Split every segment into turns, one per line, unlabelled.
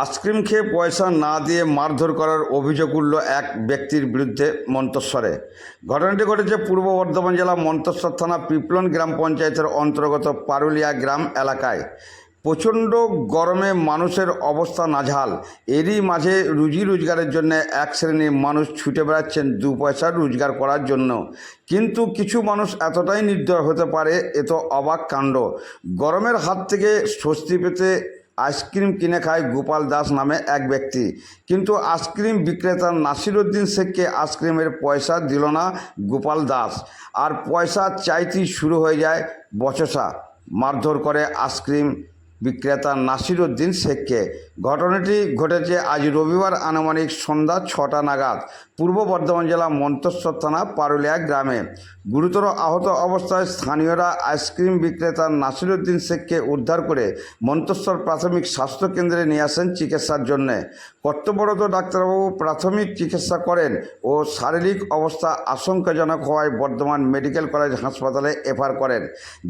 Ice cream খেয়ে পয়সা না দিয়ে মারধর করার অভিযোগ উঠল এক ব্যক্তির বিরুদ্ধে মন্তস্বরে ঘটনাটি ঘটেছে পূর্ব বর্ধমান জেলা মন্তস্বর থানা পিপলন গ্রাম পঞ্চায়েতের অন্তর্গত পারুলিয়া গ্রাম এলাকায়। প্রচণ্ড গরমে মানুষের অবস্থা নাঝাল এরই মাঝে রুজি রোজগারের জন্য এক শ্রেণির মানুষ ছুটে বেড়াচ্ছেন দু পয়সা রোজগার করার জন্য। কিন্তু কিছু মানুষ এতটাই নির্দয় হতে পারে, এ তো অবাক কাণ্ড। গরমের হাত থেকে স্বস্তি পেতে আইসক্রিম কিনে খায় গোপাল দাস নামে এক ব্যক্তি। কিন্তু আইসক্রিম বিক্রেতা নাসিরুদ্দিন শেখকে আইসক্রিমের পয়সা দিল না গোপাল দাস। আর পয়সা চাইতেই শুরু হয়ে যায় বচসা। মারধর করে আইসক্রিম বিক্রেতা নাসিরুদ্দিন শেখকে। ঘটনাটি ঘটেছে আজ রবিবার আনুমানিক সন্ধ্যা ছটা নাগাদ পূর্ব বর্ধমান জেলা মন্তস্বর থানা পারুলিয়া গ্রামে। গুরুতর আহত অবস্থায় স্থানীয়রা আইসক্রিম বিক্রেতা নাসিরুদ্দিন শেখকে উদ্ধার করে মন্তস্বর প্রাথমিক স্বাস্থ্যকেন্দ্রে নিয়ে আসেন চিকিৎসার জন্যে। কর্তব্যরত ডাক্তারবাবু প্রাথমিক চিকিৎসা করেন ও শারীরিক অবস্থা আশঙ্কাজনক হওয়ায় বর্ধমান মেডিকেল কলেজ হাসপাতালে এফার করেন।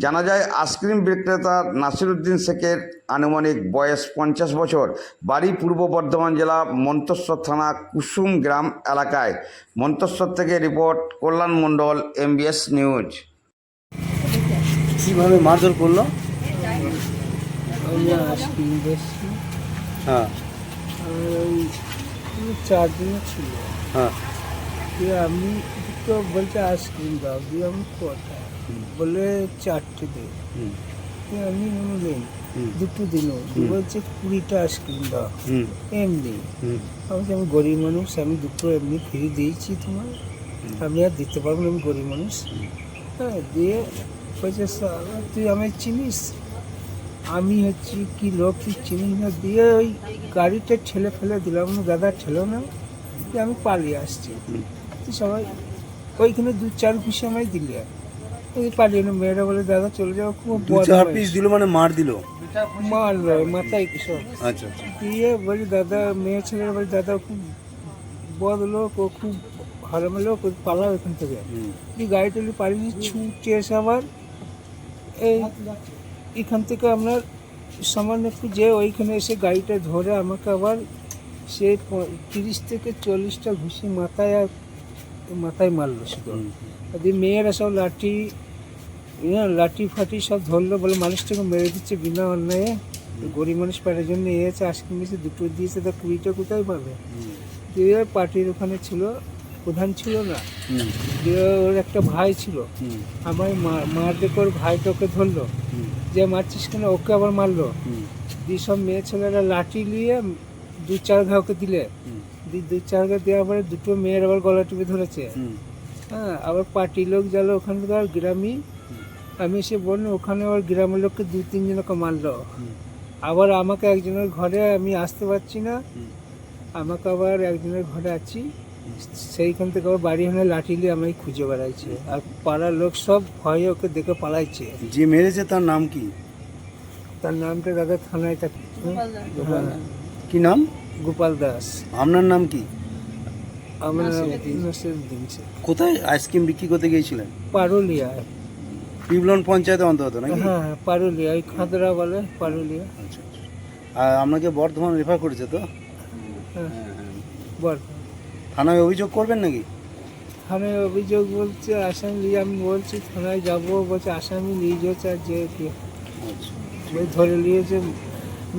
জানা যায়, আইসক্রিম বিক্রেতা নাসিরুদ্দিন শেখের আনুমানিক বয়স পঞ্চাশ বছর বাড়ি পূর্ব বর্ধমান জেলা মন্তস্বর থানা কুসুম গ্রাম এলাকায়। মন্তস্বর থেকে report Kalyan Mondal MBS news.
কীভাবে মারধর করল? হ্যাঁ।
ছিল।
হ্যাঁ।
দিয়ে আমি তো বলছে আইসক্রিম দাও দিয়ে আমি বলে চারটে দে। আমি
হুম।
দুটো দিনও। বলছে কুড়িটা আইসক্রিম দাও। এমনি। আমি আমি গরিব মানুষ আমি দুটো এমনি ফ্রি দিয়েছি তোমার আমি আর দিতে পারব না আমি গরিব মানুষ। হ্যাঁ দিয়ে বলছে "শালা, তুই আমায় চিনিস? আমি হচ্ছি কি লোক তুই চিনিস না? দিয়ে ওই গাড়িটা ঠেলে ফেলে দিলাম। না দাদা ঠেলো না? দিয়ে আমি পালিয়ে আসছি। সবাই ওইখানে দু চার ঘুষি আমায় দিলে। না মেয়েরা বলে দাদা চলে যাও খুব
দু চার পিস দিল মানে মার দিল?
মারলো মাথায় সব
আচ্ছা আচ্ছা।
দিয়ে বলি দাদা মেয়ে ছেলেরা বলি দাদা খুব বদ লোক ও খুব ভালো লোক ও পালাও এখান থেকে।
হুম।
দিয়ে গাড়ি টাড়ি পালিয়ে ছুটে এসে আবার। এই এখান থেকে আপনার সামান্য একটু যে ওইখানে এসে গাড়িটা ধরে আমাকে আবার সে তিরিশ থেকে চল্লিশটা ঘুষি মাথায় আর মাথায় মারলো শুধু দিয়ে মেয়েরা সব লাঠি ইয়ে, লাঠি ফাটি সব ধরলো বলে মানুষটাকে মেরে দিচ্ছে বিনা অন্যায়ে। গরিব মানুষ পাড়ার জন্য এসে আইসক্রিম দিয়েছে দুটো দিয়েছে তা কুড়িটা কোথায় পাবে? দিয়ে পার্টির ওখানে ছিল প্রধান ছিল না। দিয়ে ওর একটা ভাই ছিল। আমার মা- মার দেখে ওর ভাইটা ওকে ধরলো। যে মারছিস কেন? ওকে আবার মারলো। দিয়ে সব মেয়ে ছেলেরা লাঠি নিয়ে দু চার ঘা ওকে দিলে। দু চার ঘা দেওয়ার পরে দুটো মেয়ের আবার গলা টিপে ধরেছে। হ্যাঁ আবার পার্টি লোক গেল ওখানকার গ্রামী। আমি এসে বললাম ওখানে আবার গ্রামের লোককে দু তিনজনকে মারলো। আবার আমাকে একজনের ঘরে আমি আসতে পারছি না। আমাকে আবার একজনের ঘরে আছি। সেইখান থেকে আবার বাড়ি হলে লাঠি নিয়ে আমায় খুঁজে বেড়াইছে। আর পাড়ার লোক সব ভয়ে ওকে দেখে পালাইছে।
যে মেরেছে তার নাম কি?
তার নামটা দাদা থানায় থাকে হ্যাঁ,
কি নাম?
গোপাল দাস।
আপনার নাম কি?
আমার শেখ।
কোথায় আইসক্রিম বিক্রি করতে গিয়েছিলেন?
পারুলিয়ায়
পিবলন পঞ্চায়েতে অন্তর্গত নাকি?
হ্যাঁ হ্যাঁ, পারুলিয়া ওই খাদরা বলে পারুলিয়া।
আচ্ছা আচ্ছা। আর আপনাকে বর্ধমান রেফার করেছে তো?
হ্যাঁ বল
থানায় অভিযোগ করবেন নাকি?
থানায় অভিযোগ বলছে আসামি নিয়ে আমি বলছি থানায় যাব বলছে আসামি নিয়ে যাচ্ছে আর যে
আচ্ছা।
ওই ধরে নিয়েছে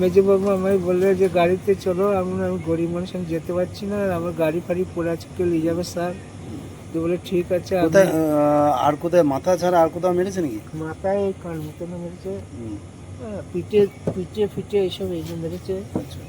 মেজবাবু আমায় বলল যে গাড়িতে চলো আমি আমি গরিব মানুষ আমি যেতে পারছি না আর আমার গাড়ি ফাড়ি পড়ে আছে কেউ নিয়ে যাবে স্যার? তো বলে ঠিক আছে
কোথায় আর কোথায় মাথা ছাড়া আর কোথাও মেরেছে নাকি?
মাথায় ওই কান মতন মেরেছে। পিঠে পিঠে ফিটে এইসব এই যে মেরেছে।
আচ্ছা।